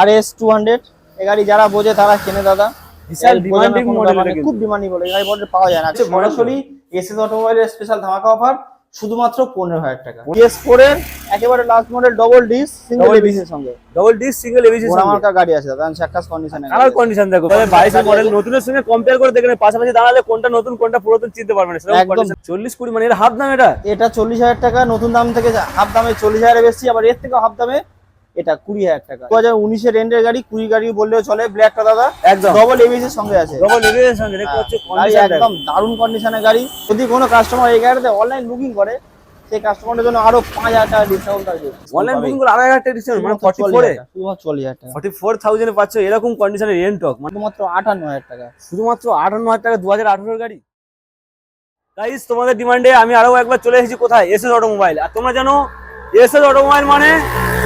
আর S two hundred এ গাড়ি যারা বোঝে তারা কেনে দাদা। বিশাল ডিমান্ডিং মডেল ব্যাপার খুব ডিমান্ডিং বলে গাড়ি মডেল পাওয়া যায় না। আচ্ছা, সরাসরি এস এস অটোমোবাইলের স্পেশাল ধামাকা অফার শুধুমাত্র পনেরো হাজার টাকা। এস ফোর এর একেবারে last model double disc single ABS এর সঙ্গে। ডবল ডিস্ক সিঙ্গেল এবিসি ঘোড়া মার্কা গাড়ি আছে দাদা চাক্কাস কন্ডিশনে কালার কন্ডিশন দেখো তবে বাইশের মডেল নতুনের সঙ্গে কম্পেয়ার করে দেখেন পাশাপাশি দাঁড়ালে কোনটা নতুন কোনটা পুরাতন চিনতে পারবেন না একদম। চল্লিশ কুড়ি মানে এর হাফ দাম এটা? এটা চল্লিশ হাজার টাকা নতুন দাম থেকে হাফ দামে চল্লিশ হাজারে বেশি আবার এর থেকে হাফ দামে এটা কুড়ি হাজার টাকা। দু হাজার উনিশের রেন্ডের গাড়ি কুড়ি গাড়ি বললেও চলে ব্ল্যাকটা দাদা। একদম। ডবল এবিসি এর সঙ্গে আছে। ডবল এবিসির সঙ্গে দেখতে গাড়ি একদম দারুণ কন্ডিশনের গাড়ি। যদি কোনো কাস্টমার এই গাড়িতে অনলাইন বুকিং করে সেই কাস্টমারের জন্য আরও পাঁচ হাজার টাকা ডিসকাউন্ট থাকবে অনলাইন বুকিং করে আড়াই হাজার টাকা ডিসকাউন্ট মানে ফর্টি চল্লিশ ফোরে হাজার টাকা, শুধুমাত্র চল্লিশ হাজার টাকা। ফর্টি ফোর থাউজেন্ডে পাচ্ছ এরকম কন্ডিশনের রেন্টক মানে শুধুমাত্র আটান্ন হাজার টাকা। শুধুমাত্র আটান্ন হাজার টাকা দু হাজার আঠারোর গাড়ি? গাইস তোমাদের ডিমান্ডে আমি আরও একবার চলে এসেছি কোথায়? এস এস অটোমোবাইল আর তোমরা জানো এস এস অটোমোবাইল মানে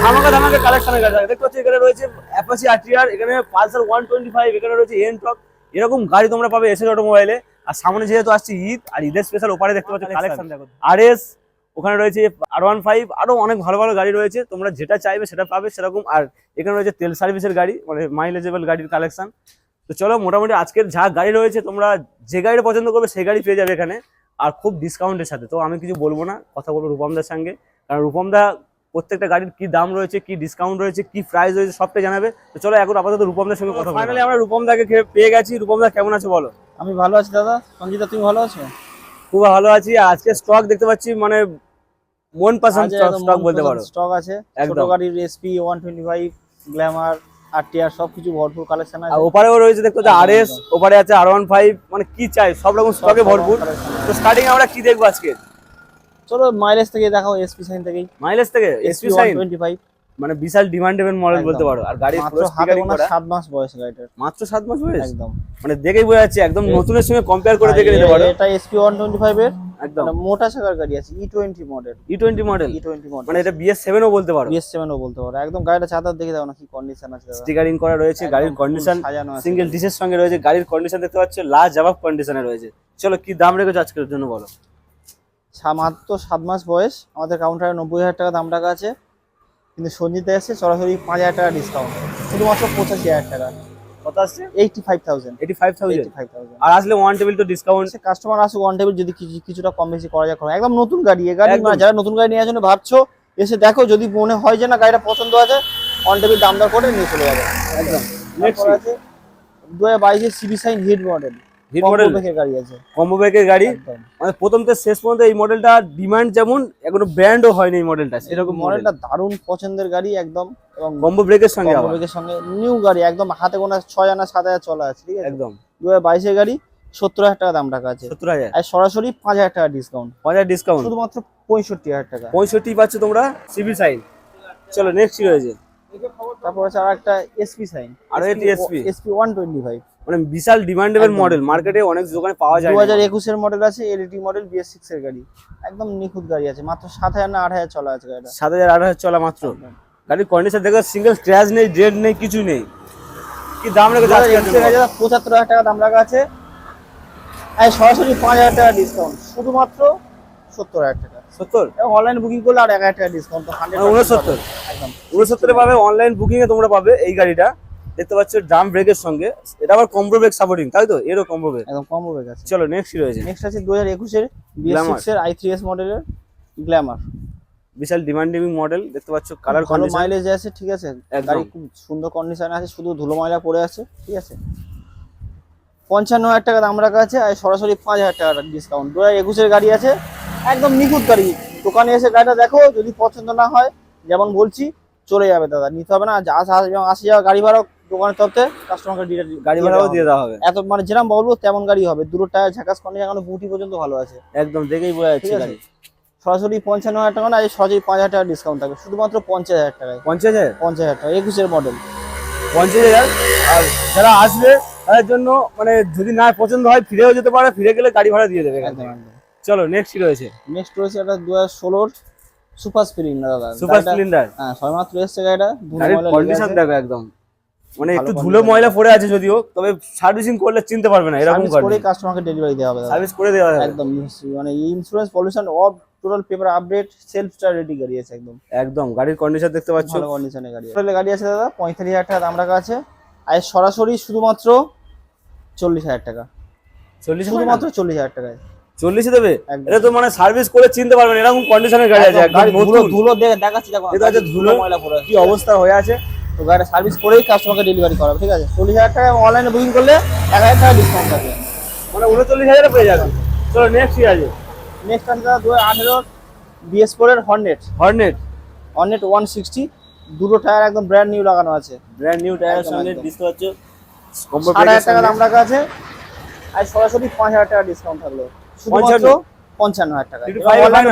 ধামাকা ধামাকা কালেকশনের গাড়ি দেখতে পাচ্ছ এখানে রয়েছে অ্যাপাচি আরটিআর এখানে পালসার ওয়ান টোয়েন্টি ফাইভ এখানে রয়েছে এনটক এরকম গাড়ি তোমরা পাবে এস এস অটোমোবাইলে আর সামনে যেহেতু আসছে ঈদ আর ঈদের স্পেশাল ওপারে দেখতে পাচ্ছ কালেকশন দেখো। আর এস ওখানে রয়েছে আর ওয়ান ফাইভ আরও অনেক ভালো ভালো গাড়ি রয়েছে। তোমরা যেটা চাইবে সেটা পাবে সেরকম। আর এখানে রয়েছে তেল সার্ভিসের গাড়ি মানে মাইলেজেবল গাড়ির কালেকশন তো চলো মোটামুটি আজকের যা গাড়ি রয়েছে তোমরা যে গাড়িটা পছন্দ করবে সেই গাড়ি পেয়ে যাবে এখানে। আর খুব ডিসকাউন্টের সাথে। তো আমি কিছু বলব না। কথা বলব রূপমদার সঙ্গে। কারণ রূপমদা প্রত্যেকটা গাড়ির কি দাম রয়েছে কি ডিসকাউন্ট রয়েছে কি প্রাইস রয়েছে সবটাই জানাবে। তো চলো এখন আপাতত রূপমদার সঙ্গে কথা ফাইনালি আমরা রূপমদাকে পেয়ে গেছি। রূপমদা কেমন আছে বলো? আমি ভালো আছি দাদা। সঞ্জিতা তুমি ভালো আছো? খুব ভালো আছি। আর আজকে স্টক দেখতে পাচ্ছি মানে মন পছন্দ স্টক বলতে পারো। স্টক আছে। ছোট। গাড়ির SP one twenty five glamour RTR সবকিছু ভরপুর কালেকশন আর আছে ওপারেও রয়েছে দেখতে পাচ্ছি আর একদম, এস ওপারে আছে আর ওয়ান ফাইভ মানে কি চাই? সব রকম স্টকে ভরপুর। তো স্টার্টিং আমরা কি দেখব আজকে? চলো মাইলেজ থেকে দেখাও এসপি সাইন থেকেই। মাইলেজ থেকে? এসপি সাইন টোয়েন্টি ফাইভ মানে বিশাল ডিমান্ডেবল মডেল বলতে পারো। আর গাড়ির মাত্র পুরো হাতে গোনা করা। সাত মাস বয়স গাড়িটার। মাত্র সাত মাস বয়স? একদম। মানে দেখেই বোঝা যাচ্ছে একদম নতুনের সঙ্গে কম্পেয়ার করে দেখে নিতে পারো। এটা এসপি ওয়ান টোয়েন্টি ফাইভ এর। একদম। মোটা চাকার গাড়ি আছে E twenty model E twenty model E twenty model মানে এটা বিএস ও বলতে পারো। বিএস সেভেন ও বলতে পারো। একদম গাড়িটা চাতার দেখে দাও না কি কন্ডিশন আছে দাদা। স্টিকারিং করা রয়েছে গাড়ির কন্ডিশন সিঙ্গেল ডিসের সঙ্গে রয়েছে গাড়ির কন্ডিশন দেখতে পাচ্ছ লাস্ট জবাব কন্ডিশনে রয়েছে। চলো কি দাম রেখেছো আজকের জন্য বলো। মাত্র সাত মাস বয়স। আমাদের কাউন্টারে নব্বই হাজার টাকা দাম রাখা আছে। কিন্তু সঞ্জিতে এসে সরাসরি পাঁচ হাজার টাকা ডিসকাউন্ট শুধুমাত্র পঁচাশি হাজার টাকা। কত আসছে? Eighty five thousand eighty five thousand five thousand আর আসলে ওয়ান টেবিল তো ডিসকাউন্ট কাস্টমার আসুক অন টেবিল যদি কিছু কিছুটা কম বেশি করা যায় একদম নতুন গাড়ি এ গাড়ি মানে যারা নতুন গাড়ি নেওয়ার জন্য ভাবছ এসে দেখো যদি মনে হয় যে না গাড়িটা পছন্দ আছে অন টেবিল দাম দর করে নিয়ে চলে যাবে। একদম। আছে দু হাজার বাইশের CB shine hit model. Hit model? গাড়ি আছে। কম্বো ব্যাগের গাড়ি? মানে প্রথম থেকে শেষ পর্যন্ত এই মডেলটা ডিমান্ড যেমন এখনও ব্র্যান্ডও হয়নি এই মডেলটা সেরকম মডেল। মডেলটা দারুণ পছন্দের গাড়ি একদম এবং কম্বো ব্রেকের সঙ্গে কম্বোবেগের সঙ্গে নিউ গাড়ি একদম হাতে গোনা ছয় আনা সাত হাজার চলা আছে ঠিক আছে? একদম। দু হাজার বাইশের গাড়ি সত্তর হাজার টাকা দাম রাখা আছে। সত্তর হাজার। আর সরাসরি পাঁচ হাজার টাকা ডিসকাউন্ট হাজার ডিসকাউন্ট শুধুমাত্র পঁয়ষট্টি হাজার টাকা। পঁয়ষট্টি পাচ্ছ তোমরা সিভি সাইন। চলো নেক্সট কি রয়েছে? তারপর আছে আর একটা এসপি সাইন আরও SP SP one twenty five মানে বিশাল ডিমান্ডেবল মডেল মার্কেটে অনেক দোকানে পাওয়া যায় দু না। হাজার একুশের মডেল আছে এলইডি মডেল বিএস সিক্স এর গাড়ি। একদম নিখুঁত গাড়ি আছে মাত্র সাত হাজার না আট হাজার চলা আছে গাড়িটা। সাত হাজার আট হাজার চলা মাত্র। গাড়ির কন্ডিশন দেখো সিঙ্গেল স্ক্র্যাচ নেই ডেড নেই কিছু নেই। কি দাম গাড়ি পঁচাত্তর হাজার টাকা দাম রাখা আছে। আর সরাসরি পাঁচ হাজার টাকা ডিসকাউন্ট শুধুমাত্র সত্তর হাজার টাকা। সত্তর? এবং অনলাইন বুকিং করলে আর এক হাজার টাকা ডিসকাউন্ট তো উনসত্তর। একদম। উনসত্তরে পাবে অনলাইন বুকিং এ তোমরা পাবে এই গাড়িটা। দেখতে পাচ্ছ ড্রাম ব্রেকের সঙ্গে। এটা আবার কম্বো ব্রেক সাপোর্টিং তাই তো? এরও কম্বো ব্রেক একদম কম্বো হবে আছে। চলো নেক্সট কি রয়েছে? নেক্সট আছে দু হাজার একুশের বিএস এর আই থ্রি এস মডেলের গ্ল্যামার বিশাল ডিমান্ডিং মডেল দেখতে পাচ্ছ কালার ভালো মাইলেজ আছে ঠিক আছে। গাড়ি খুব সুন্দর কন্ডিশনে আছে শুধু ধুলো ময়লা পড়ে আছে ঠিক আছে? পঞ্চান্ন হাজার টাকা দাম রাখা আছে আর সরাসরি পাঁচ হাজার টাকা ডিসকাউন্ট দু হাজার একুশের গাড়ি আছে একদম নিখুঁত গাড়ি। দোকানে এসে গাড়িটা দেখো যদি পছন্দ না হয় যেমন বলছি চলে যাবে দাদা নিতে হবে না যা আসা আসে যাওয়া গাড়ি ভাড়াও দোকানের তরফে কাস্টমারকে গাড়ি ভাড়াও দিয়ে দেওয়া হবে। এত মানে যেরকম বলব তেমন গাড়ি হবে। দুটো টায়ার ঝাকাস কন্ডিশন এখন বুটি পর্যন্ত ভালো আছে। একদম দেখেই বোঝা যাচ্ছে গাড়ি। সরাসরি পঞ্চান্ন হাজার টাকা না এই সরাসরি পাঁচ হাজার টাকা ডিসকাউন্ট থাকবে। শুধুমাত্র পঞ্চাশ হাজার টাকায়। পঞ্চাশ হাজার? পঞ্চাশ হাজার টাকা একুশের মডেল পঞ্চাশ হাজার? আর যারা আসবে তাদের জন্য মানে যদি না পছন্দ হয় ফিরেও যেতে পারে। ফিরে গেলে গাড়ি ভাড়া দিয়ে দেবে চলো নেক্সট কি রয়েছে? নেক্সট রয়েছে একটা দু হাজার ষোলোর সুপার স্প্লেন্ডার দাদা। সুপার স্প্লেন্ডার হ্যাঁ সবেমাত্র এসছে গাড়িটা। কন্ডিশন দেখো একদম। মানে একটু ধুলো ময়লা পড়ে আছে যদিও তবে সার্ভিসিং করলে চিনতে পারবে না এরকম সার্ভিস করেই কাস্টমারকে ডেলিভারি দেওয়া হবে। সার্ভিস করে দেওয়া যাবে একদম মানে insurance pollution off total paper update self start ready গাড়ি আছে একদম। একদম গাড়ির কন্ডিশন দেখতে পাচ্ছ। ভালো কন্ডিশনের গাড়ি টোটাল গাড়ি আছে দাদা পঁয়তাল্লিশ হাজার টাকা দাম রাখা আছে। আর সরাসরি শুধুমাত্র চল্লিশ হাজার টাকা। চল্লিশ শুধুমাত্র চল্লিশ হাজার টাকায়। চল্লিশে দেবে? এটা তো মানে সার্ভিস করে চিনতে পারবেন এরকম কন্ডিশনের গাড়ি আছে ধুলো দেখাচ্ছি দেখো। ধুলো ময়লা পড়ে কি অবস্থা হয়ে আছে? তো গাড়িটা সার্ভিস করেই কাস্টমারকে ডেলিভারি করাবে ঠিক আছে? চল্লিশ হাজার টাকা অনলাইনে বুকিং করলে এক হাজার টাকা ডিসকাউন্ট থাকে। মানে উনচল্লিশ হাজারে পেয়ে যাবে। চলো নেক্সট আছে? নেক্সট আছে দাদা দু হাজার আঠেরো বিএস ফোরের Hornet Hornet Hornet one sixty দুটো টায়ার একদম ব্র্যান্ড নিউ লাগানো আছে। ব্র্যান্ড নিউ টায়ারের একদম, সঙ্গে। বুঝতে পারছ? ষাট হাজার টাকা দাম রাখা আছে। আর সরাসরি পাঁচ হাজার টাকা ডিসকাউন্ট থাকল। শুধুমাত্র পঞ্চান্ন হাজার টাকা?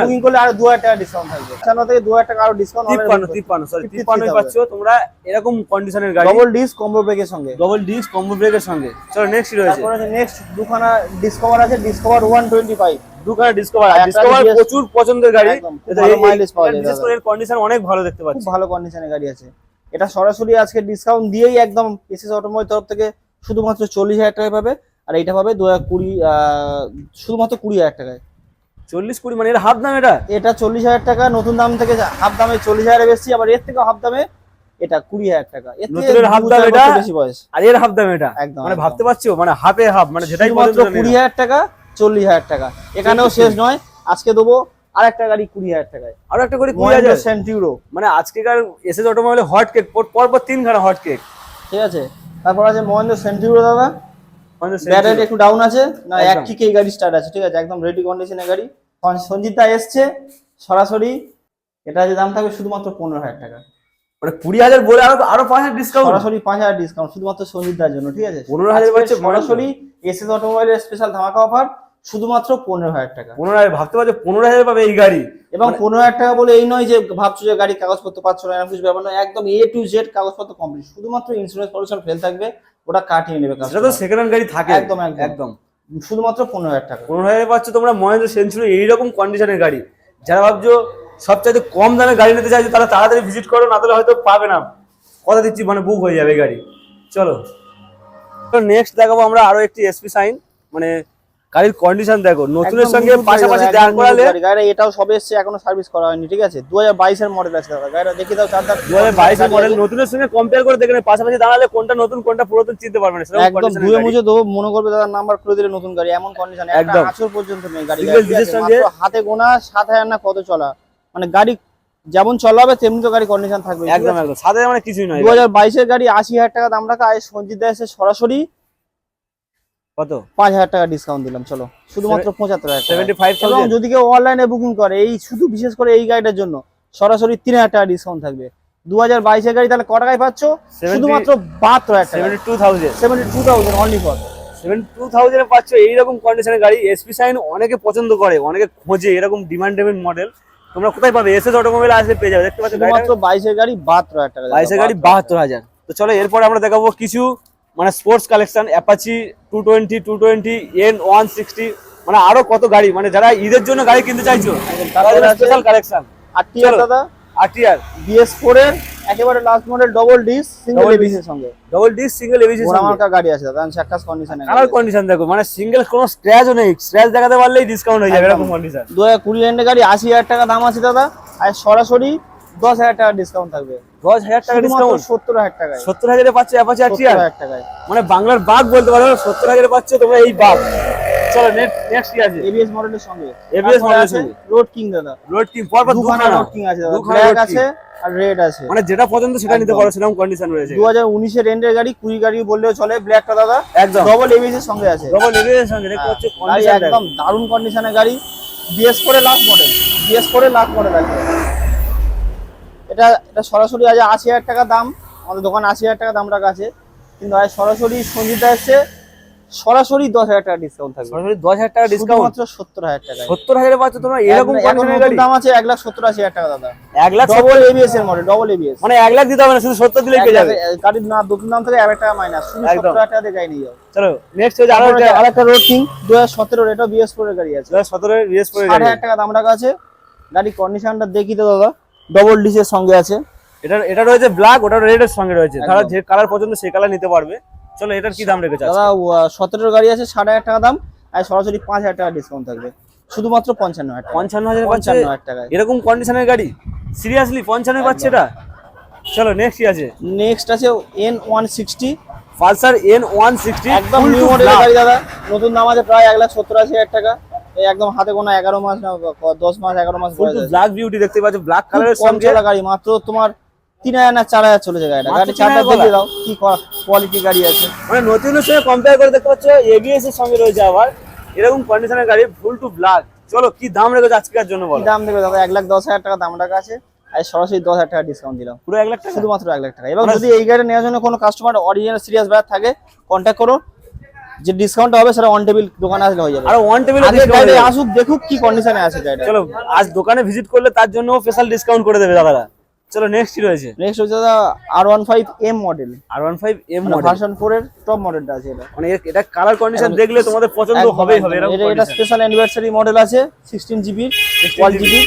বুকিং করলে আরও দু হাজার টাকা ডিসকাউন্ট থাকবে। পঞ্চান্ন থেকে দু হাজার টাকা আরও ডিসকাউন্ট তিপ্পান্ন তিপ্পান্ন সরি তিপ্পান্ন পাচ্ছ তোমরা এরকম কন্ডিশনের গাড়ি। ডবল ডিস কম্বো ব্রেকের সঙ্গে। ডবল ডিস্ক কম্বো ব্রেকের সঙ্গে। চলো নেক্সট রয়েছে? নেক্সট দুখানা ডিসকভার আছে ডিসকভার ওয়ান টোয়েন্টি ফাইভ দুখানা ডিসকভার ডিসকভার প্রচুর পছন্দের গাড়ি। পাওয়া যায় বিশেষ করে এর কন্ডিশন অনেক ভালো দেখতে খুব পাচ্ছি। ভালো কন্ডিশনের গাড়ি আছে। এটা সরাসরি আজকে ডিসকাউন্ট দিয়েই একদম এসএস অটোমোবাইল তরফ থেকে শুধুমাত্র চল্লিশ হাজার টাকায় পাবে আর এটা পাবে দু হাজার কুড়ি শুধুমাত্র কুড়ি হাজার টাকায়। চল্লিশ কুড়ি মানে এর হাফ দাম এটা? এটা চল্লিশ হাজার টাকা নতুন দাম থেকে হাফ দামে চল্লিশ হাজারে বেশি আবার এর থেকে হাফ দামে এটা কুড়ি হাজার টাকা। নতুনের দাম এটা? বেশি বয়স। আর এর হাফ দাম এটা? একদম, মানে ভাবতে পারছ? মানে হাফে হাফ মানে যেটাই কুড়ি হাজার টাকা চল্লিশ হাজার টাকা। এখানেও শেষ নয় আজকে দেবো আর একটা গাড়ি কুড়ি হাজার টাকায়। আরও একটা করে কুড়ি হাজার। সেন্টিউরো মানে আজকেকার অটোমোবাইলে হট কেক পর পর তিনখানা হট কেক ঠিক আছে? তারপর আছে মহেন্দ্র সেন্টিউরো দাদা। ব্যাটারি একটু ডাউন আছে। না এক। কিকে এই গাড়ি স্টার্ট আছে ঠিক আছে? একদম রেডি কন্ডিশনের গাড়ি। সঞ্জিতা এসছে সরাসরি। এটা যে দাম থাকবে শুধুমাত্র পনেরো হাজার টাকা। মানে কুড়ি হাজার বলে আরও আরও পাঁচ হাজার ডিসকাউন্ট সরাসরি পাঁচ হাজার ডিসকাউন্ট শুধুমাত্র সঞ্জিতার জন্য ঠিক আছে? 15,000 আজকে পাচ্ছে সরাসরি অটোমোবাইলের স্পেশাল ধামাকা অফার শুধুমাত্র পনেরো হাজার টাকা। পনেরো হাজার ভাবতে পারছ পনেরো হাজার পাবে এই গাড়ি। এবং মানে- পনেরো হাজার টাকা বলে এই নয় যে ভাবছ যে গাড়ি কাগজপত্র পাচ্ছ না এরকম কিছু ব্যাপার নয় একদম এ টু জেড কাগজপত্র কমপ্লিট শুধুমাত্র ইন্স্যুরেন্স পলিউশন ফেল থাকবে ওটা কাটিয়ে নেবে সেটা তো সেকেন্ড হ্যান্ড গাড়ি থাকে। একদম, একদম। শুধুমাত্র পনেরো হাজার টাকা। পনেরো হাজার পাচ্ছ তোমরা মহেন্দ্র সেঞ্চুরি এইরকম কন্ডিশনের গাড়ি। যারা ভাবছ সবচাইতে কম দামে গাড়ি নিতে চাইছো তারা তাড়াতাড়ি ভিজিট করো না তাহলে হয়তো পাবে না। কথা দিচ্ছি মানে বুক হয়ে যাবে গাড়ি। চলো। তো নেক্সট দেখাবো আমরা আরও একটি এসপি সাইন মানে গাড়ির কন্ডিশন দেখো নতুনের সঙ্গে পাশাপাশি একদম করালে গাড়ি। গাড়িটা এটাও সবে এসছে এখনও সার্ভিস করা হয়নি ঠিক আছে দু বাইশের মডেল আছে দাদা গাড়িটা দেখিয়ে দাও চারটা দু হাজার বাইশের মডেল নতুনের সঙ্গে কম্পেয়ার করে দেখে নেবে, পাশাপাশি দাঁড়ালে কোনটা নতুন কোনটা পুরাতন চিনতে পারবে না একদম এর ধুয়ে। মুছে দেবো মনে করবে দাদা নাম্বার করে দিলে নতুন গাড়ি এমন কন্ডিশন একদম। আচর পর্যন্ত নেই গাড়ি হাতে গোনা সাত হাজার না কত চলা মানে গাড়ি যেমন চলা হবে তেমনি তো গাড়ি কন্ডিশন থাকবে একদম একদম সাথে মানে কিছুই নয় দু হাজার বাইশের গাড়ি আশি হাজার টাকা দাম রাখা আর সঞ্জিত দা এসে সরাসরি কত? পাঁচ হাজার টাকা ডিসকাউন্ট দিলাম চলো। শুধুমাত্র পঁচাত্তর হাজার সেভেন্টি ফাইভ এবং যদি কেউ অনলাইনে বুকিং করে এই শুধু বিশেষ করে এই গাড়িটার জন্য সরাসরি তিন হাজার টাকা ডিসকাউন্ট থাকবে। দু হাজার বাইশের গাড়ি তাহলে ক টাকায় পাচ্ছ? শুধুমাত্র বাহাত্তর হাজার seventy two thousand seventy two thousand only for seven two থাউজেন্ডে পাচ্ছ এইরকম কন্ডিশনের গাড়ি। এসপি সাইন অনেকে পছন্দ করে অনেকে খোঁজে এরকম ডিমান্ডেবল মডেল তোমরা কোথায় পাবে? এসএস অটোমোবাইল আসলে পেয়ে যাবে। দেখতে পাচ্ছ শুধুমাত্র বাইশের গাড়ি বাহাত্তর হাজার টাকা। বাইশের গাড়ি বাহাত্তর হাজার। তো চলো এরপর আমরা দেখাবো কিছু মানে sports collection Apache two twenty two twenty N one sixty মানে আরও কত গাড়ি মানে যারা ঈদের জন্য গাড়ি কিনতে চাইছো স্পেশাল কালেকশন চলো। দাদা। আরটিআর বিএস ফোর এর একেবারে last model double disc single ABS সঙ্গে। ডবল ডিস সিঙ্গেল এবিসি ওরা মার্কা গাড়ি আছে দাদা চাক্কাস কন্ডিশনে কালার কন্ডিশন দেখো মানে সিঙ্গেল কোনো স্ক্র্যাচও নেই। স্ক্র্যাচ দেখাতে পারলেই ডিসকাউন্ট হয়ে যাবে। এরকম কন্ডিশন দু হাজার কুড়ি এন্ডের গাড়ি আশি হাজার টাকা দাম আছে দাদা। আর সরাসরি দশ হাজার টাকা ডিসকাউন্ট থাকবে। দশ হাজার টাকা ডিসকাউন্ট সত্তর হাজার টাকায়। সত্তর হাজারে পাচ্ছ অ্যাপাচি আরটিআর হাজার টাকায়। মানে বাংলার বাঘ বলতে পারো সত্তর হাজারে পাচ্ছ তোমরা এই বাঘ। চলো নেক্সট কি আছে? এবিএস মডেলের সঙ্গে। ABS মডেলের সঙ্গে। রোড কিং দাদা। রোড কিং পর পর দুখানা। রোড কিং আছে দাদা। ব্ল্যাক আছে আর রেড আছে। মানে যেটা পছন্দ সেটা নিতে পারো সেরকম কন্ডিশন রয়েছে। দু হাজার উনিশের এন্ডের গাড়ি কুড়ি গাড়ি বললেও চলে ব্ল্যাকটা দাদা। একদম। ডবল এবিএস এর সঙ্গে আছে। ডবল এর সঙ্গে দেখতে গাড়ি কন্ডিশন একদম দারুণ কন্ডিশনের গাড়ি। বিএস করে লাস্ট মডেল বিএস করে লাস্ট মডেল আছে। এটা এটা সরাসরি আজ আশি হাজার টাকা দাম। আমাদের দোকানে আশি হাজার টাকা দাম রাখা আছে। কিন্তু আজ সরাসরি সঞ্জিতা এসছে সরাসরি দশ হাজার টাকা ডিসকাউন্ট থাকবে। সরাসরি দশ হাজার টাকা ডিসকাউন্ট শুধুমাত্র সত্তর হাজার টাকা। সত্তর হাজার পাচ্ছ তোমরা? এরকম দাম আছে এক লাখ সত্তর আশি হাজার টাকা দাদা। এক লাখ ডবল এবিএস এর মডেল ডবল এবিএস মানে এক লাখ দিতে হবে না শুধু সত্তর দিলেই পেয়ে যাবে। গাড়ির না নতুন দাম থেকে এক হাজার টাকা মাইনাস শুধু সত্তর হাজার টাকা দিয়ে গাড়ি নিয়ে যাও। চলো নেক্সট হচ্ছে আরও একটা আরেকটা রোড কিং দু হাজার সতেরোর এটা বিএস ফোর এর গাড়ি আছে। সতেরো রিয়েস করে ষাট গাড়ি। হাজার টাকা দাম রাখা আছে। গাড়ি কন্ডিশনটা দেখি তো দাদা। ডবল ডিসের সঙ্গে আছে। এটা এটা রয়েছে ব্ল্যাক ওটা রেড এর সঙ্গে রয়েছে। তারা যে কালার পছন্দ সেই কালার নিতে পারবে। চলো এটার কি দাম রেখেছে? দাদা সতেরোর গাড়ি আছে ষাট হাজার টাকা দাম আর সরাসরি পাঁচ হাজার টাকা ডিসকাউন্ট থাকবে। শুধুমাত্র পঞ্চান্ন হাজার টাকা। পঞ্চান্ন হাজার পঞ্চান্ন হাজার টাকায়। এরকম কন্ডিশনের গাড়ি? সিরিয়াসলি পঞ্চান্ন পাচ্ছে এটা? চলো নেক্সট কি আছে? নেক্সট আছে N one sixty Pulsar N one sixty একদম নিউ মডেলের গাড়ি দাদা। নতুন দাম আছে প্রায় এক লাখ সত্তর আশি হাজার টাকা। একদম হাতে গোনা এগারো মাস না দশ মাস এগারো মাস ব্ল্যাক বিউটি দেখতে পাচ্ছ ব্ল্যাক কালারের কম চলা গাড়ি মাত্র তোমার তিন হাজার না চার হাজার চলেছে গাড়িটা। গাড়ি চারটা দেখে দাও কি কোয়ালিটি গাড়ি আছে। মানে নতুনের সঙ্গে কম্পেয়ার করে দেখতে পাচ্ছ এবিএস এর সঙ্গে রয়েছে আবার। এরকম কন্ডিশনের গাড়ি ফুল টু ব্ল্যাক চলো কি দাম রেখেছে আজকের জন্য বলো। দাম দেবে দাদা এক লাখ দশ হাজার টাকা দাম রাখা আছে আর সরাসরি দশ হাজার টাকা ডিসকাউন্ট দিলাম। পুরো এক লাখ টাকা? শুধুমাত্র এক লাখ টাকা। এবার মানে- যদি এই গাড়ি নেওয়ার জন্য কোনো কাস্টমার অরিজিনাল সিরিয়াস ব্যাগ থাকে কন্ট্যাক্ট করো যে ডিসকাউন্টটা হবে সেটা অন টেবিল দোকানে আসলে হয়ে যাবে। আর ওয়ান টেবিল গাড়ি আসুক দেখুক কি কন্ডিশনে আছে গাড়িটা চলো আজ দোকানে ভিজিট করলে তার জন্য স্পেশাল ডিসকাউন্ট করে দেবে দাদারা। চলো নেক্সট কি রয়েছে? নেক্সট হচ্ছে দাদা R one five M model R one five M model version four এর টপ মডেলটা আছে এটা। মানে এটা কালার কন্ডিশন দেখলে তোমাদের পছন্দ হবেই হবে এটা- এটা স্পেশাল অ্যানিভার্সারি মডেল আছে সিক্সটিন জিবি টুয়েলভ জিবি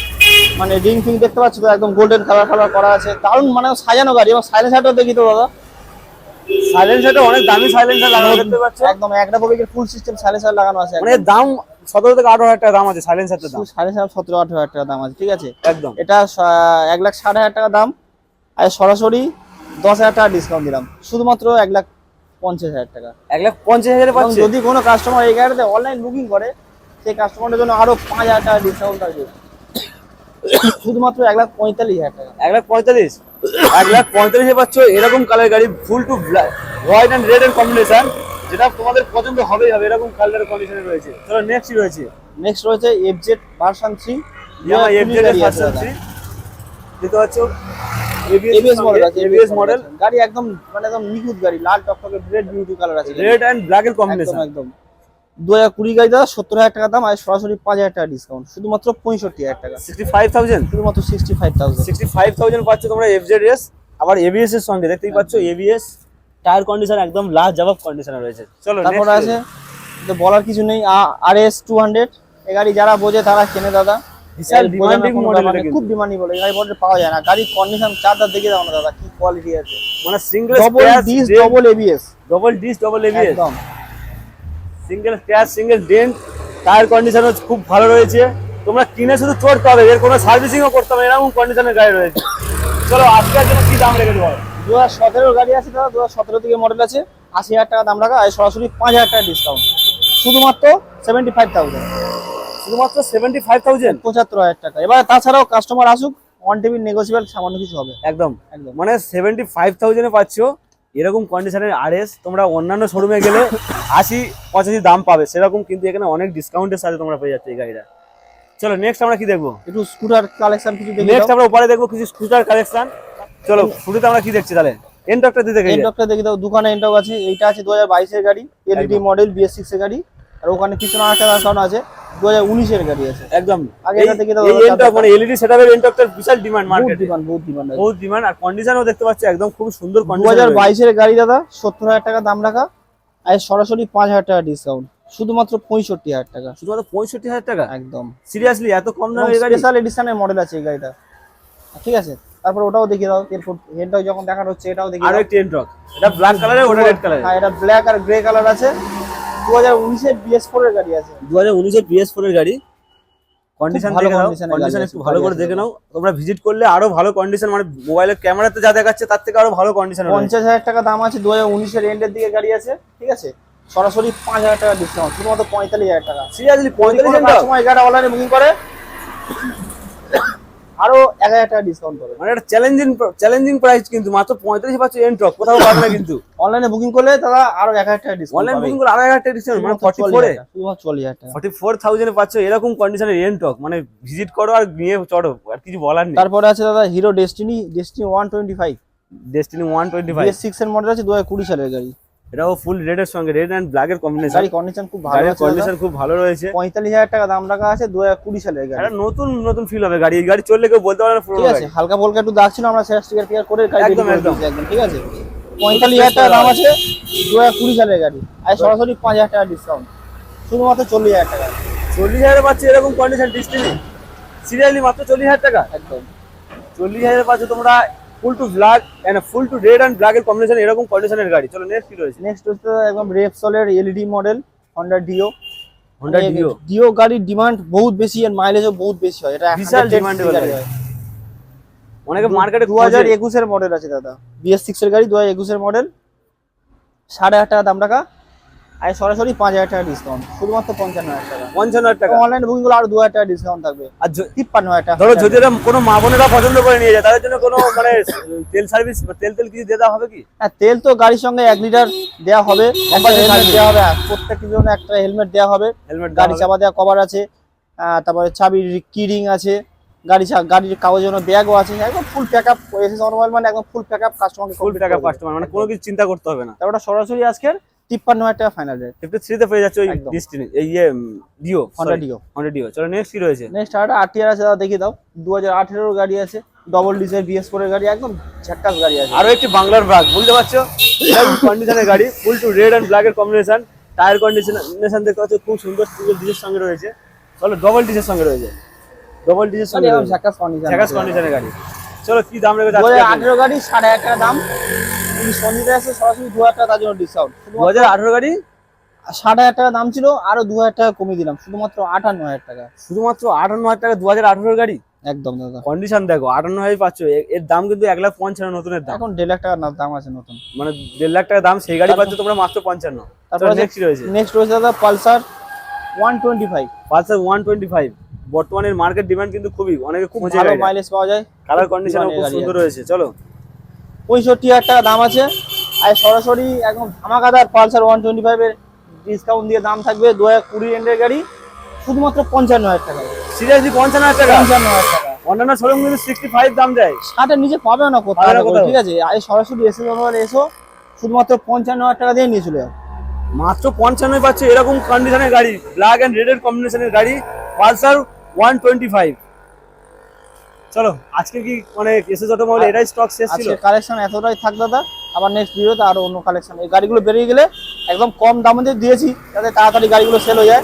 মানে রিং ফিং দেখতে পাচ্ছ তো একদম গোল্ডেন কালার কালার করা আছে। দারুণ মানে সাজানো গাড়ি এবং সাইলেন্সারটাও দেখি তো দাদা। সাইলেন্সারটা অনেক দামি সাইলেন্সার লাগানো দেখতে পাচ্ছ একদম একটা কবিকের ফুল সিস্টেম সাইলেন্সার লাগানো আছে মানে দাম সতেরো থেকে আঠারো হাজার টাকা দাম আছে সাইলেন্সারটার দাম। সাড়ে সাত সতেরো আঠারো হাজার টাকা দাম আছে ঠিক আছে? একদম। এটা এক লাখ ষাট হাজার টাকা দাম। আর সরাসরি দশ হাজার টাকা ডিসকাউন্ট দিলাম। শুধুমাত্র এক লাখ পঞ্চাশ হাজার টাকা। এক লাখ পঞ্চাশ হাজারে পাচ্ছে। যদি কোনো কাস্টমার এই গাড়িতে অনলাইন বুকিং করে সেই কাস্টমারের জন্য আরও পাঁচ হাজার টাকা ডিসকাউন্ট থাকবে। শুধুমাত্র এক লাখ পঁয়তাল্লিশ হাজার টাকা। এক লাখ পঁয়তাল্লিশ? এক লাখ পঁয়তাল্লিশে পাচ্ছ এরকম কালার গাড়ি full to white and red এর কম্বিনেশন যেটা তোমাদের পছন্দ হবেই হবে এরকম কালার কন্ডিশনে রয়েছে। চলো নেক্সট রয়েছে। নেক্সট রয়েছে FZ version three FZ version 3 দেখতে পাচ্ছ? এবিএস মডেল আছে এবিএস মডেল গাড়ি একদম মানে একদম নিখুঁত গাড়ি লাল টকটকে রেড বিউটি কালার আছে। রেড এন্ড ব্ল্যাক এর কম্বিনেশন একদম। দু হাজার কুড়ি গাড়ি দাদা সত্তর হাজার টাকা দাম আর সরাসরি পাঁচ হাজার টাকা ডিসকাউন্ট শুধুমাত্র পঁয়ষট্টি হাজার টাকা। 65000 শুধুমাত্র সিক্সটি ফাইভ থাউজেন্ড 65000 পাচ্ছ তোমরা এফজেড এস আবার এবিএস এর সঙ্গে দেখতেই পাচ্ছ এবিএস টায়ার কন্ডিশন একদম লাস্ট জবাব কন্ডিশনে রয়েছে। চলো তারপরে আছে তো বলার কিছু নেই আর এস টু হান্ড্রেড এই গাড়ি যারা বোঝে তারা কেনে দাদা। খুব ডিমান্ডিং বলে গাড়ি মডেল পাওয়া যায় না। গাড়ির কন্ডিশন চারটা দেখে দাও না দাদা কি কোয়ালিটি আছে। মানে single double disc double ABS double disc double ABS একদম। Single spare single dent tyre কন্ডিশনও খুব ভালো রয়েছে। তোমরা কিনে শুধু চড়তে হবে এর কোনো সার্ভিসিংও করতে হবে এরকম কন্ডিশনের গাড়ি রয়েছে। চলো আজকের জন্য কি দাম রেখে দেবো? দু হাজার সতেরো গাড়ি আছে দাদা দু হাজার সতেরো থেকে মডেল আছে। আশি হাজার টাকা দাম রাখা আর সরাসরি পাঁচ হাজার টাকা ডিসকাউন্ট শুধুমাত্র সেভেন্টি ফাইভ থাউজেন্ড শুধুমাত্র সেভেন্টি ফাইভ থাউজেন্ড পঁচাত্তর হাজার টাকা। এবার তাছাড়াও কাস্টমার আসুক ওয়ান টেবিল নেগোসিয়েবল সামান্য কিছু হবে। একদম। একদম। মানে সেভেন্টি ফাইভ থাউজেন্ডে পাচ্ছ এরকম কন্ডিশনের আরএস তোমরা অন্যান্য শোরুমে গেলে আশি পঁচাশি দাম পাবে। সেরকম কিন্তু এখানে অনেক ডিসকাউন্টের সাথে তোমরা পেয়ে যাচ্ছে এই গাড়িটা। চলো নেক্সট আমরা কি দেখব? একটু স্কুটার কালেকশন কিছু নেক্সট আমরা উপরে দেখব কিছু স্কুটার কালেকশন চলো শুরুতে আমরা কি দেখছি তাহলে? এন্টকটা দিয়ে দেখে এন্টকটা দেখে দাও দোকানে এন্টক আছে এইটা আছে দু হাজার বাইশের গাড়ি এলইডি। মডেল বিএস সিক্স এর গাড়ি আর ওখানে পিছনে আরেকটা কারণ আছে। দু হাজার উনিশের গাড়ি আছে। একদম। আগে এটা দাও এই দাদা, এন্টক মানে এলইডি সেটআপের এন্টকটার বিশাল ডিমান্ড বহুত ডিমান্ড বহুত ডিমান্ড বহুত ডিমান্ড আর কন্ডিশনও দেখতে পাচ্ছ একদম খুব সুন্দর কন্ডিশন বাইশের গাড়ি দাদা সত্তর হাজার টাকা দাম রাখা। আর সরাসরি পাঁচ হাজার টাকা ডিসকাউন্ট শুধুমাত্র পঁয়ষট্টি হাজার টাকা। শুধুমাত্র পঁয়ষট্টি হাজার টাকা? একদম। সিরিয়াসলি এত কম দামে এই গাড়ি? স্পেশাল এডিশনের মডেল আছে এই গাড়িটা। ঠিক আছে? তারপর ওটাও দেখিয়ে দাও এরপর হেডটাও যখন দেখানো হচ্ছে এটাও দেখিয়ে আরও একটি এন্টক এটা ব্ল্যাক কালারের ওটা রেড কালারের হ্যাঁ এটা ব্ল্যাক আর গ্রে কালার আছে। দু হাজার উনিশের বিএস ফোর এর গাড়ি আছে। দু হাজার উনিশের ফোর এর গাড়ি। কন্ডিশন দেখে নাও কন্ডিশন একটু ভালো করে দেখে নাও। তোমরা ভিজিট করলে আরও ভালো কন্ডিশন মানে মোবাইলের ক্যামেরাতে যা দেখাচ্ছে তার থেকে আরও ভালো কন্ডিশন পঞ্চাশ হাজার টাকা দাম আছে দু হাজার উনিশের এন্ডের দিকে গাড়ি আছে ঠিক আছে? সরাসরি পাঁচ হাজার টাকা ডিসকাউন্ট শুধুমাত্র পঁয়তাল্লিশ হাজার টাকা। সিরিয়াসলি পঁয়তাল্লিশ সময় কাস্টমার এই গাড়ি অনলাইনে বুকিং করে আরও এক হাজার টাকা ডিসকাউন্ট পাবে মানে একটা চ্যালেঞ্জিং চ্যালেঞ্জিং প্রাইস কিন্তু মাত্র পঁয়তাল্লিশ পাচ্ছে এন্টক কোথাও পাবে না কিন্তু। অনলাইনে বুকিং করলে তারা আরও এক হাজার টাকা ডিসকাউন্ট অনলাইন বুকিং করে আড়াই হাজার টাকা ডিসকাউন্ট মানে ফর্টি ফোরে শুধুমাত্র চল্লিশ হাজার টাকা। ফর্টি ফোর থাউজেন্ডে পাচ্ছ এরকম কন্ডিশনের এন্টক মানে ভিজিট করো আর নিয়ে চড়ো আর কিছু বলার নেই। তারপরে আছে দাদা Hero Destini Destini one twenty five Destini one twenty five six এর মডেল আছে দু হাজার কুড়ি সালের গাড়ি। এটাও ফুল রেড এর সঙ্গে রেড অ্যান্ড ব্ল্যাক এর কম্বিনেশন গাড়ি কন্ডিশন খুব ভালো আছে কন্ডিশন খুব ভালো রয়েছে। পঁয়তাল্লিশ হাজার টাকা দাম রাখা আছে দু হাজার কুড়ি সালের গাড়ি। একটা নতুন নতুন ফিল হবে গাড়ি। এই গাড়ি চললে কেউ বলতে পারবে না পুরোনো ঠিক আছে হালকা ফুলকা একটু দাগ ছিল আমরা শেয়ার স্টিকার টিকার করে গাড়ি একদম, একদম। ঠিক আছে। পঁয়তাল্লিশ হাজার টাকা দাম আছে দু হাজার কুড়ি সালের গাড়ি। আর সরাসরি পাঁচ হাজার টাকা ডিসকাউন্ট শুধুমাত্র চল্লিশ হাজার টাকা। চল্লিশ হাজার পাচ্ছে এরকম কন্ডিশন ডিস্টিনি সিরিয়ালি মাত্র চল্লিশ হাজার টাকা? একদম। চল্লিশ হাজার পাচ্ছ তোমরা full to black and full to red and black এর কম্বিনেশন এরকম কন্ডিশনের গাড়ি। চলো নেক্সট কি রয়েছে? নেক্সট হচ্ছে একদম রেপসলের LED model Honda Dio Honda Dio। Dio গাড়ির ডিমান্ড বহুত বেশি আর মাইলেজও বহুত বেশি হয়। এটা বিশাল 100 গাড়ি গাড়ি। হয়। অনেকে মার্কেটে দু হাজার একুশের মডেল আছে দাদা। বিএস সিক্স এর গাড়ি দু হাজার একুশের মডেল সাড়ে আট টাকা দাম রাখা। আর সরাসরি পাঁচ হাজার টাকা ডিসকাউন্ট শুধুমাত্র পঞ্চান্ন হাজার টাকা। পঞ্চান্ন হাজার টাকা। অনলাইন বুকিংগুলো আরও দু হাজার টাকা ডিসকাউন্ট থাকবে। আর তিপ্পান্ন হাজার টাকা। ধরো যদি কোনো মা বোনেরা পছন্দ করে নিয়ে যায় তাদের জন্য কোনো মানে তেল সার্ভিস তেল তেল কিছু দেওয়া হবে কি? হ্যাঁ তেল তো গাড়ির সঙ্গে এক লিটার দেওয়া হবে। দেওয়া হবে। প্রত্যেকটির জন্য একটা হেলমেট দেওয়া হবে। হেলমেট গাড়ি চাপা দেওয়া কভার আছে। তারপরে চাবির কিরিং আছে। গাড়ি গাড়ির কাগজের জন্য ব্যাগও আছে। একদম full pack up SS automobile মানে একদম ফুল প্যাক আপ কাস্টমারকে ফুল টাকা কাস্টমার মানে কোনো কিছু চিন্তা করতে হবে না। তারপরে সরাসরি আজকের তিপ্পান্ন হাজার টাকা ফাইনাল রেট ফিফটি থ্রিতে পেয়ে যাচ্ছে ওই এই ইয়ে Dio Honda Dio Honda Dio চলো নেক্সট কি রয়েছে? নেক্সট আর আরটিআর আছে দাদা দেখিয়ে দাও। দু হাজার আঠেরোর গাড়ি আছে ডবল ডিজেল বিএস ফোরের গাড়ি একদম ঝাক্কাস গাড়ি আছে। আরও একটি বাংলার ব্রাগ বুঝতে পারছ? কন্ডিশনের গাড়ি full to red and black এর কম্বিনেশন টায়ার কন্ডিশন দেখতে পাচ্ছ খুব সুন্দর সুন্দর ডিজের সঙ্গে রয়েছে। চলো ডবল ডিজের সঙ্গে রয়েছে। ডবল ডিজের সঙ্গে ঝাক্কাস কন্ডিশনের গাড়ি। চলো কি দাম দু আঠেরো গাড়ি সাড়ে হাজার টাকা দাম। যদি আছে সরাসরি দু হাজার টাকা তার জন্য ডিসকাউন্ট দু হাজার আঠারো গাড়ি? সাড়ে হাজার টাকা দাম ছিল আরও দু হাজার টাকা কমিয়ে দিলাম শুধুমাত্র আটান্ন হাজার টাকা। শুধুমাত্র আটান্ন হাজার টাকা দু হাজার আঠারোর গাড়ি? একদম দাদা। কন্ডিশন দেখো আটান্ন হাজার পাচ্ছ এর দাম কিন্তু এক লাখ পঞ্চান্ন নতুনের দাম। এখন দেড় লাখ টাকার দাম আছে নতুন। মানে দেড় লাখ টাকা দাম সেই গাড়ি পাচ্ছ তোমরা মাত্র পঞ্চান্ন। তারপরে নেক্সট রয়েছে। নেক্সট রয়েছে দাদা Pulsar one twenty five. Pulsar one twenty five. বর্তমানে মার্কেট ডিমান্ড কিন্তু খুবই অনেকে খুব খুব ভালো মাইলেজ পাওয়া যায়। কালার কন্ডিশন খুব সুন্দর রয়েছে চলো। পঁয়ষট্টি হাজার টাকা দাম আছে। আর সরাসরি একদম ধামাকাদার পালসার ওয়ান টোয়েন্টি ফাইভের ডিসকাউন্ট দিয়ে দাম থাকবে দু হাজার কুড়ি এন্ডের গাড়ি শুধুমাত্র পঞ্চান্ন হাজার টাকা। সিরিয়াসলি পঞ্চান্ন হাজার টাকা? পঞ্চান্ন হাজার টাকা। অন্যান্য শোরুম কিন্তু সিক্সটি ফাইভ দাম দেয়। ষাটের নিচে পাবে না কোথাও। ঠিক আছে আর সরাসরি এসে এসো শুধুমাত্র পঞ্চান্ন হাজার টাকা দিয়ে নিয়ে চলে যাও। মাত্র পঞ্চান্নই পাচ্ছে এরকম কন্ডিশনের গাড়ি ব্ল্যাক অ্যান্ড রেড এর কম্বিনেশনের গাড়ি পালসার ওয়ান টোয়েন্টি ফাইভ চলো আজকে কি মানে এসএস অটোমোবাইল এটাই স্টক শেষ ছিল? আজকে কালেকশন এতটাই থাক দাদা আবার নেক্সট ভিডিওতে আরও অন্য কালেকশন এই গাড়িগুলো বেরিয়ে গেলে একদম কম দামে দিয়ে দিয়েছি যাতে তাড়াতাড়ি গাড়িগুলো সেল হয়ে যায়।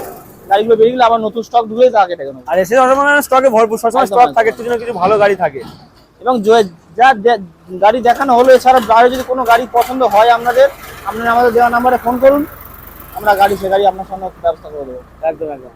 গাড়িগুলো বেরিয়ে গেলে আবার নতুন স্টক ঢুকে তাকে ডেকে নেব আর এসএস অটোমোবাইল স্টকে ভরপুর সবসময় স্টক থাকে কিছু না কিছু ভালো গাড়ি থাকে। এবং যে- যা গাড়ি দেখানো হলো এছাড়া বাইরে যদি কোনো গাড়ি পছন্দ হয় আপনাদের আপনারা আমাদের দেওয়া নাম্বারে ফোন করুন। আমরা গাড়ি সে গাড়ি আপনার সামনে ব্যবস্থা করে দেবো। একদম একদম।